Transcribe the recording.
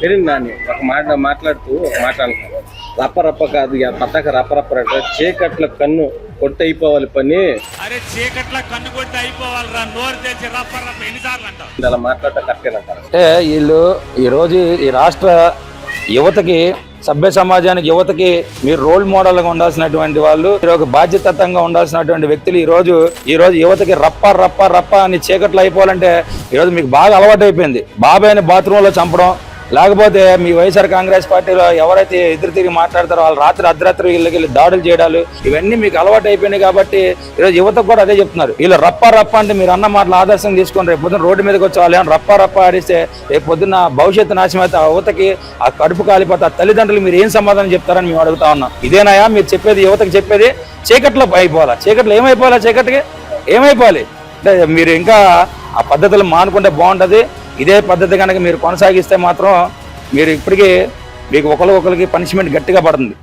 పెరిగి నాని ఒక మాట మాట్లాడుతూ ఒక మాట అంటున్నాను. రప్ప రప్ప కాదు ఇక పట్టక రప్ప రప్ప అంటే చీకట్ల కన్ను కొట్టు అయిపోవాలి పని. అరే చీకట్ల కన్ను కొట్టి అయిపోవాలిరా నోరు తెచ్చి రప్ప రప్ప ఎన్నిసార్లు అంటావు? అలా మాట్లాడటం కరెక్టేనంటారు అంటే వీళ్ళు ఈరోజు ఈ రాష్ట్ర యువతకి సభ్య సమాజానికి యువతకి మీరు రోల్ మోడల్గా ఉండాల్సినటువంటి వాళ్ళు మీరు ఒక బాధ్యతత్వంగా ఉండాల్సినటువంటి వ్యక్తులు ఈ రోజు ఈ రోజు యువతకి రప్ప రప్ప రప్ప అని చీకట్లు అయిపోవాలంటే ఈరోజు మీకు బాగా అలవాటు అయిపోయింది బాబాయ్ని బాత్రూంలో చంపడం లేకపోతే మీ వైఎస్ఆర్ కాంగ్రెస్ పార్టీలో ఎవరైతే ఎదురు తిరిగి మాట్లాడతారో వాళ్ళు రాత్రి అర్ధరాత్రి వీళ్ళకి వెళ్ళి దాడులు చేయడాలు ఇవన్నీ మీకు అలవాటు అయిపోయినాయి కాబట్టి ఈరోజు యువతకు కూడా అదే చెప్తున్నారు. వీళ్ళు రప్ప రప్ప అంటే మీరు అన్న మాటలు ఆదర్శం తీసుకొని రేపు పొద్దున్న రోడ్డు మీదకి వచ్చి వాళ్ళు రప్ప రప్ప ఆడిస్తే రేపు పొద్దున్న భవిష్యత్తు నాశనం అయితే ఆ యువతకి ఆ కడుపు కాలిపోతే ఆ తల్లిదండ్రులు మీరు ఏం సమాధానం చెప్తారని మేము అడుగుతా ఉన్నాం. ఇదేనాయా? మీరు చెప్పేది యువతకి చెప్పేది చీకట్లో అయిపోవాలా? చీకట్లో ఏమైపోవాలా చీకటికి? ఏమైపోవాలి? అంటే మీరు ఇంకా ఆ పద్ధతులు మానుకుంటే బాగుంటుంది. ఇదే పద్ధతి కనుక మీరు కొనసాగిస్తే మాత్రం మీరు ఇప్పటికీ మీకు ఒకరికొకరికి పనిష్మెంట్ గట్టిగా పడుతుంది.